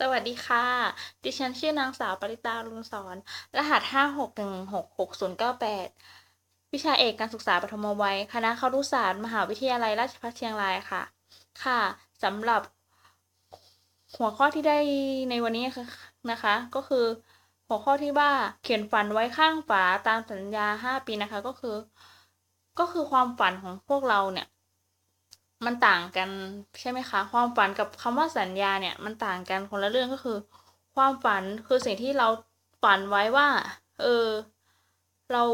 สวัสดีค่ะ ดิฉันชื่อนางสาวปริตาลุนสอน รหัสห้าหกหนึ่งหกหกศูนย์เก้าแปดวิชาเอกการศึกษาปฐมวัย คณะครุศาสตร์ มหาวิทยาลัยราชภัฏเชียงรายค่ะ ค่ะสำหรับ หัวข้อที่ได้ในวันนี้นะคะ ก็คือ หัวข้อที่ว่าเขียนฝันไว้ข้างฝาตามสัญญาห้าปีนะคะ ก็คือ ก็คือความฝันของพวกเราเนี่ย มันต่างกันใช่ไหมคะ ความฝันกับคำว่าสัญญาเนี่ยมันต่างกันคนละเรื่องก็คือ ความฝันคือสิ่งที่เราฝันไว้ว่า เออ เรา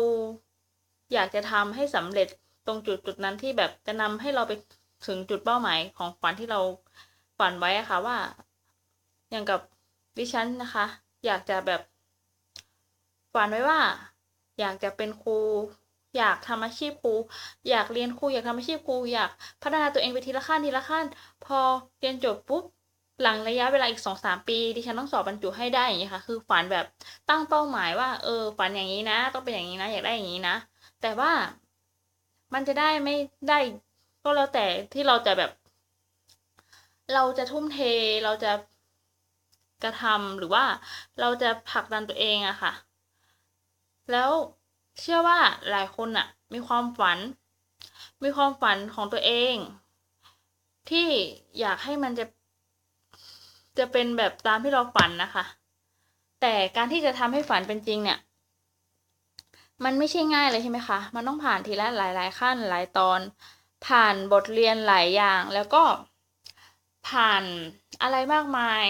อยากจะทำให้สำเร็จตรงจุดจุดนั้นที่แบบจะนำให้เราไปถึงจุดเป้าหมายของฝันที่เราฝันไว้อะค่ะว่า อย่างกับดิฉันนะคะ อยากจะแบบฝันไว้ว่า อยากจะเป็นครู อยากทำอาชีพครู อยากเรียนครูอยากทำอาชีพครูอยากพัฒนาตัวเองไปทีละขั้นทีละขั้น พอเรียนจบปุ๊บหลังระยะเวลาอีกสองสามปีดิฉันต้องสอบบรรจุให้ได้อย่างนี้ค่ะ คือฝันแบบตั้งเป้าหมายว่า เออ ฝันอย่างนี้นะ ต้องเป็นอย่างนี้นะ อยากได้อย่างนี้นะ แต่ว่ามันจะได้ไม่ได้ก็แล้วแต่ที่เราจะแบบ เราจะทุ่มเทเราจะกระทำหรือว่าเราจะผลักดันตัวเองอะค่ะ แล้ว เชื่อว่าหลายคนอะมีความฝัน มีความฝันของตัวเอง ที่อยากให้มันจะ จะเป็นแบบตามที่เราฝันนะคะ แต่การที่จะทำให้ฝันเป็นจริงเนี่ย มันไม่ใช่ง่ายเลยใช่ไหมคะ มันต้องผ่านทีละหลาย ๆ ขั้นหลายตอน ผ่านบทเรียนหลายอย่างแล้วก็ผ่านอะไรมากมาย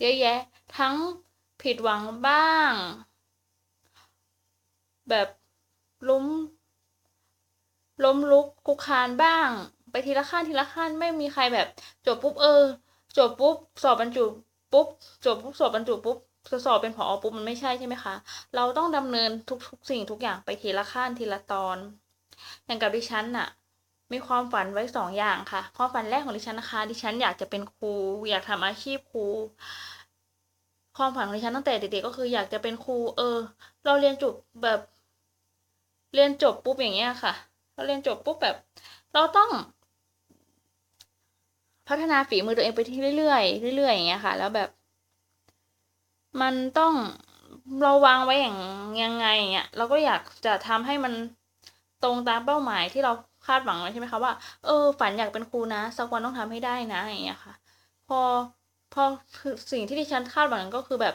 เยอะแยะ ทั้งผิดหวังบ้าง แบบล้ม ล้มลุกคุกคานบ้าง ไปทีละขั้นทีละขั้นไม่มีใครแบบจบปุ๊บเออ จบปุ๊บสอบบรรจุปุ๊บจบปุ๊บสอบบรรจุปุ๊บจะสอบเป็นผอปุ๊บมันไม่ใช่ใช่ไหมคะ เราต้องดำเนินทุกๆสิ่งทุกอย่างไปทีละขั้นทีละตอน อย่างกับดิฉันน่ะ มีความฝันไว้สองอย่างค่ะ ความฝันแรกของดิฉันนะคะ ดิฉันอยากจะเป็นครู อยากทำอาชีพครู ความฝันของดิฉันตั้งแต่เด็กๆก็คืออยากจะเป็นครู เออ เราเรียนจบแบบ เรียนจบปุ๊บอย่างเงี้ยค่ะเราเรียนจบปุ๊บแบบ เราต้อง พัฒนาฝีมือตัวเองไปที่เรื่อยๆเรื่อยๆอย่างเงี้ยค่ะ แล้วแบบ มันต้องเราวางไว้อย่างยังไงเงี้ยเราก็อยากจะทำให้มันตรงตามเป้าหมายที่เราคาดหวังไว้ใช่ไหมคะว่าเออฝันอยากเป็นครูนะสักวันต้องทำให้ได้นะอย่างเงี้ยค่ะ พอพอคือสิ่งที่ดิฉันคาดหวังก็คือแบบ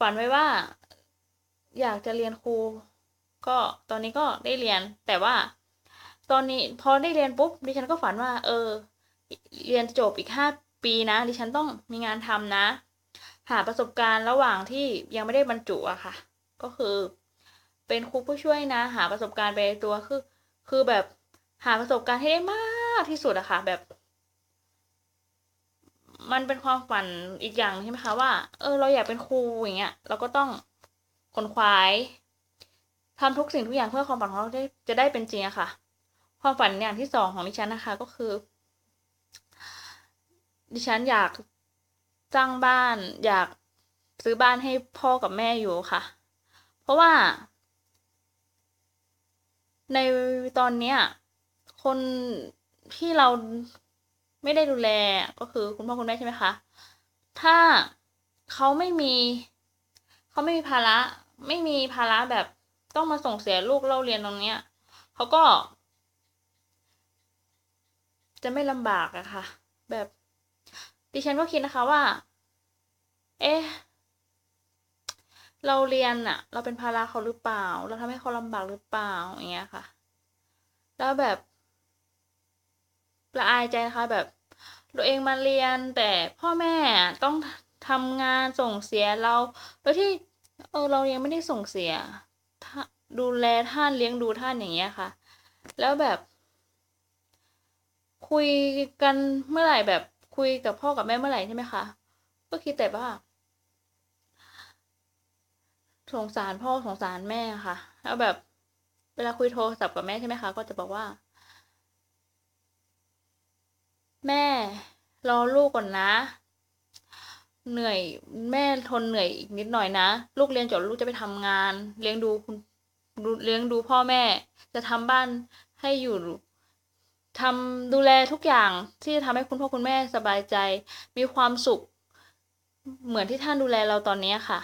ฝันไว้ว่า อยากจะเรียนครู ก็ตอนนี้ก็ได้เรียนแต่ว่า ตอนนี้พอได้เรียนปุ๊บดิฉันก็ฝันว่า เออ เรียนจบอีกห้าปีนะ ดิฉันต้องมีงานทำนะ หาประสบการณ์ระหว่างที่ยังไม่ได้บรรจุอะค่ะ ก็คือ เป็นครูผู้ช่วยนะ หาประสบการณ์ไปตัวคือ คือแบบหาประสบการณ์ให้ได้มากที่สุดอะค่ะ แบบ มันเป็นความฝันอีกอย่างใช่ไหมคะว่า เออ เราอยากเป็นครูอย่างเงี้ยเราก็ต้องขนขวาย ทำทุกสิ่งทุกอย่างเพื่อความฝันของเราได้จะได้เป็นจริงอะค่ะ ความฝันอย่างที่สองของดิฉันนะคะก็คือ ดิฉันอยากจ้างบ้าน อยากซื้อบ้านให้พ่อกับแม่อยู่ค่ะ เพราะว่า ในตอนเนี้ยคนที่เราไม่ได้ดูแลก็คือคุณพ่อคุณแม่ใช่ไหมคะถ้าเขาไม่มี เขาไม่มีภาระ ไม่มีภาระแบบ ต้องมาส่งเสียลูกเล่าเรียนตรงเนี้ยเขาก็ จะไม่ลำบากอะค่ะ แบบดิฉันก็คิดนะคะว่า เอ๊ะเราเรียนอะเราเป็นภาระเขาหรือเปล่า เราทำให้เขาลำบากหรือเปล่าอย่างเงี้ยค่ะ แล้วแบบละอายใจนะคะ แบบตัวเองมาเรียนแต่พ่อแม่ต้องทำงานส่งเสียเราโดยที่เออเรายังไม่ได้ส่งเสีย ดูแลท่านเลี้ยงดูท่านอย่างเงี้ยค่ะ แล้วแบบ คุยกันเมื่อไหร่แบบคุยกับพ่อกับแม่เมื่อไหร่ใช่ไหมคะก็คิดแต่ว่าสงสารพ่อสงสารแม่ค่ะ แล้วแบบ เวลาคุยโทรศัพท์กับแม่ใช่ไหมคะก็จะบอกว่า แม่รอลูกก่อนนะ เหนื่อยแม่ทนเหนื่อยอีกนิดหน่อยนะ ลูกเรียนจบลูกจะไปทำงาน เลี้ยงดูคุณเลี้ยงดูพ่อแม่ จะทำบ้านให้อยู่ทำดูแลทุกอย่างที่จะทำให้คุณพ่อคุณแม่สบายใจ มีความสุข เหมือนที่ท่านดูแลเราตอนนี้ค่ะ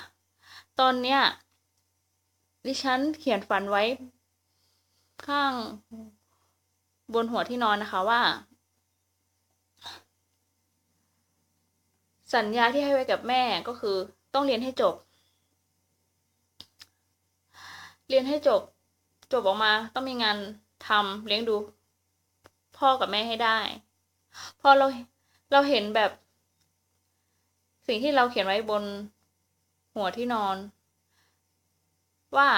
ตอนเนี้ยดิฉันเขียนฝันไว้ ข้างบนหัวที่นอนนะคะว่า สัญญาที่ให้ไว้กับแม่ก็คือต้องเรียนให้จบ เรียนให้จบ จบออกมาต้องมีงานทำเลี้ยงดู พ่อกับแม่ให้ได้ พอเราเราเห็นแบบ สิ่งที่เราเขียนไว้บนหัวที่นอน ว่า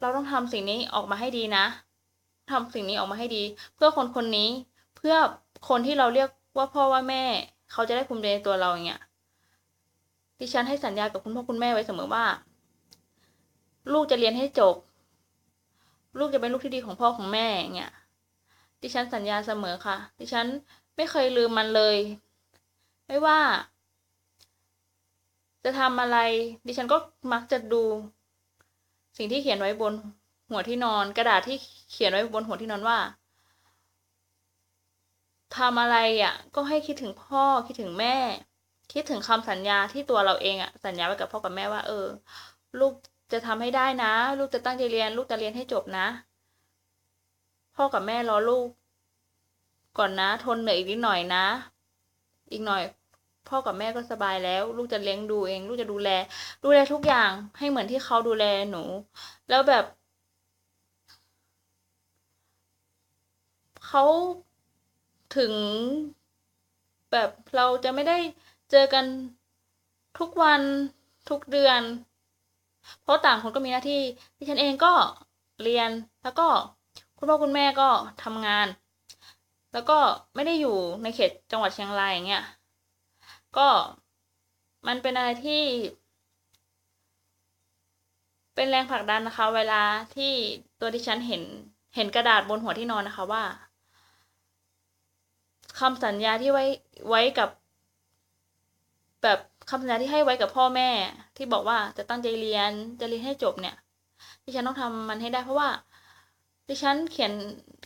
เราต้องทำสิ่งนี้ออกมาให้ดีนะทำสิ่งนี้ออกมาให้ดี เพื่อคนคนนี้เพื่อคนที่เราเรียกว่าพ่อว่าแม่ เขาจะได้ภูมิใจในตัวเราอย่างเงี้ย ดิฉันให้สัญญากับคุณพ่อคุณแม่ไว้เสมอว่า ลูกจะเรียนให้จบ ลูกจะเป็นลูกที่ดีของพ่อของแม่อย่างเงี้ยดิฉันสัญญาเสมอค่ะ ดิฉันไม่เคยลืมมันเลย ไม่ว่า จะทำอะไร ดิฉันก็มักจะดู สิ่งที่เขียนไว้บนหัวที่นอน กระดาษที่เขียนไว้บนหัวที่นอนว่าทำอะไรอะ ก็ให้คิดถึงพ่อคิดถึงแม่ คิดถึงคำสัญญาที่ตัวเราเองอะสัญญาไว้กับพ่อกับแม่ว่า เออ ลูกจะทำให้ได้นะ ลูกจะตั้งใจเรียน ลูกจะเรียนให้จบนะ พ่อกับแม่รอลูก ก่อนนะ ทนเหนื่อยอีกนิดหน่อยนะ อีกหน่อย พ่อกับแม่ก็สบายแล้ว ลูกจะเลี้ยงดูเอง ลูกจะดูแล ดูแลทุกอย่างให้เหมือนที่เขาดูแลหนู แล้วแบบเขาถึงแบบเราจะไม่ได้ เจอกันทุกวันทุกเดือน เพราะต่างคนก็มีหน้าที่ดิฉันเองก็เรียนแล้วก็คุณพ่อคุณแม่ก็ทำงาน แล้วก็ไม่ได้อยู่ในเขตจังหวัดเชียงรายอย่างเงี้ยก็มันเป็นอะไรที่ เป็นแรงผลักดันนะคะ เวลาที่ตัวดิฉันเห็นเห็นกระดาษบนหัวที่นอนนะคะว่าคำสัญญาที่ไว้ไว้กับ แบบคำสัญญาที่ให้ไว้กับพ่อแม่ ที่บอกว่าจะตั้งใจเรียนจะเรียนให้จบเนี่ย ดิฉันต้องทำมันให้ได้เพราะว่า ดิฉันเขียน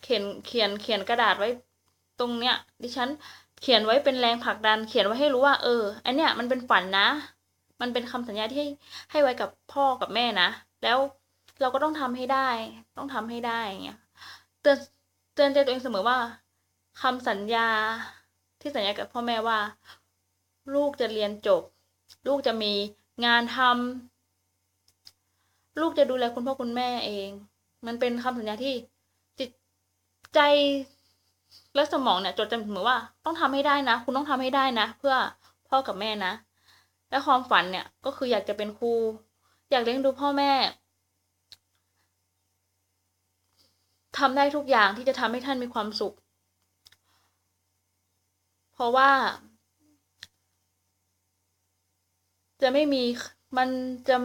เขียนเขียนเขียนกระดาษไว้ตรงเนี้ย ดิฉันเขียนไว้เป็นแรงผลักดัน เขียนไว้ให้รู้ว่า เอออันเนี้ยมันเป็นฝันนะ มันเป็นคำสัญญาที่ให้ไว้กับพ่อกับแม่นะแล้วเราก็ต้องทำให้ได้ ต้องทำให้ได้เงี้ยเตือนเตือนใจตัวเองเสมอว่าคำสัญญาที่สัญญากับพ่อแม่ว่า ลูกจะเรียนจบ ลูกจะมีงานทำลูกจะดูแลคุณพ่อคุณแม่เอง มันเป็นคำสัญญาที่จิตใจและสมองเนี่ยจดจำเสมอว่า ต้องทำให้ได้นะ คุณต้องทำให้ได้นะ เพื่อพ่อกับแม่นะ และความฝันเนี่ยก็คืออยากจะเป็นครู อยากเลี้ยงดูพ่อแม่ทำได้ทุกอย่างที่จะทำให้ท่านมีความสุข เพราะว่า จะไม่มีมันจะ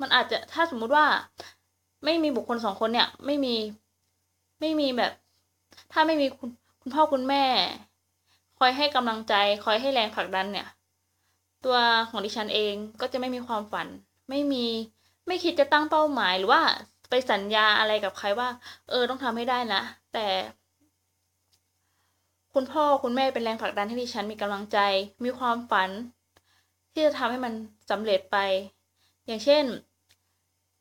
มันอาจจะถ้าสมมุติว่า ไม่มีบุคคลสองคนเนี่ย ไม่มีไม่มีแบบ ถ้าไม่มีคุณคุณพ่อคุณแม่ คอยให้กำลังใจ คอยให้แรงผลักดันเนี่ย ตัวของดิฉันเองก็จะไม่มีความฝัน ไม่มีไม่คิดจะตั้งเป้าหมายหรือว่าไปสัญญาอะไรกับใครว่า เออต้องทำให้ได้นะแต่ คุณพ่อคุณแม่เป็นแรงผลักดันให้ดิฉันมีกำลังใจ มีความฝัน ที่จะทำให้มันสำเร็จไป อย่างเช่น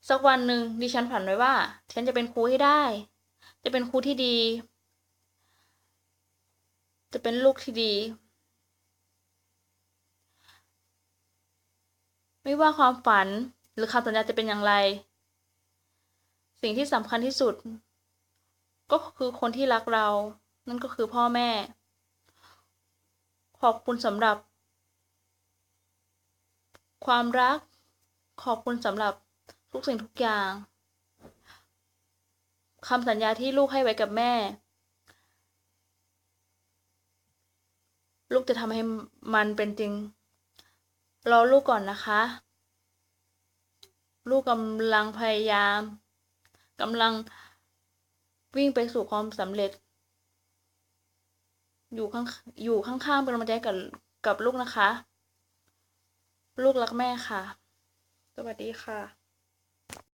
สักวันหนึ่งดิฉันฝันไว้ว่า ฉันจะเป็นครูให้ได้ จะเป็นครูที่ดี จะเป็นลูกที่ดี ไม่ว่าความฝันหรือคำสัญญาจะเป็นอย่างไร สิ่งที่สำคัญที่สุด ก็คือคนที่รักเรา นั่นก็คือพ่อแม่ ขอบคุณสำหรับ ความรัก ขอบคุณสำหรับทุกสิ่งทุกอย่างคำสัญญาที่ลูกให้ไว้กับแม่ ลูกจะทำให้มันเป็นจริง รอลูกก่อนนะคะ ลูกกำลังพยายามกำลังวิ่งไปสู่ความสำเร็จ อยู่ข้างอยู่ข้างๆเป็นกำลังใจกับกับลูกนะคะ ลูกรักแม่ค่ะ สวัสดีค่ะ